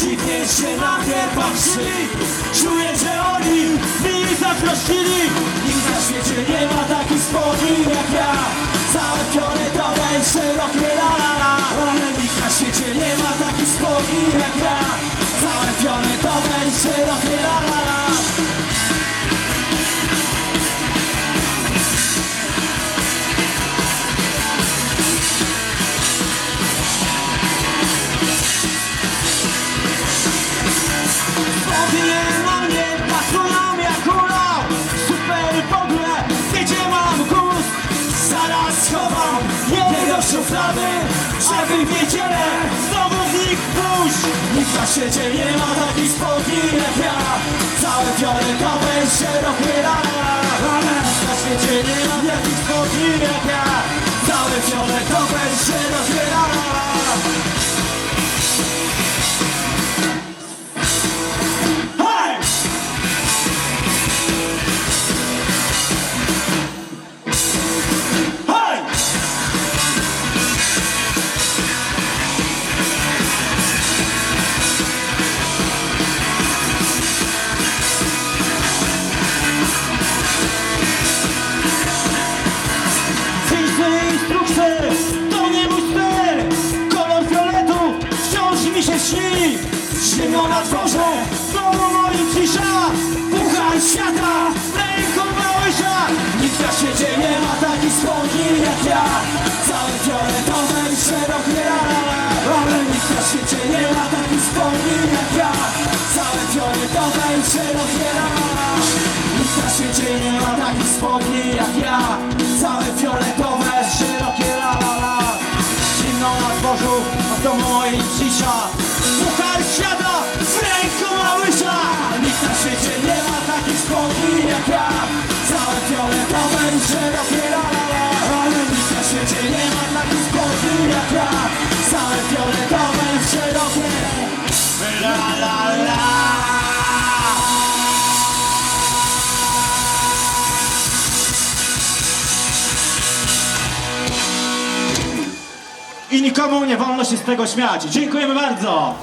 dziwnie się na mnie patrzyli Czuję, że oni mi zazdrościli. Nikt na świecie nie ma takich spodni jak ja. Całe i szerokie la la la. Ale nikt na świecie nie ma takich spodni jak ja. Całe fioletowe i szerokie la szuflady Żeby w niedzielę znowu w nich pójść. Nikt na świecie nie ma takich spodni jak ja. Całe fioletowe Ale nikt na świecie nie ma takich spodni jak ja na dworze, znowu moim cisza Puchar świata, ręką małysza Nikt na świecie nie ma takich spodni jak ja. Całe fioletowe i szerokie rana Ale nikt na świecie nie ma takich spodni jak ja. Całe fioletowe i szerokie rana Nikt na świecie nie ma takich spodni jak ja. Całe fioletowe, szerokie la la Zimno na dworzu, a to moi cisza. Puchar ja Całe fioletowe i szerokie la la la Ale nikt na świecie nie ma takich ja Całe fioletowe i szerokie la la la I nikomu nie wolno się z tego śmiać. Dziękujemy bardzo.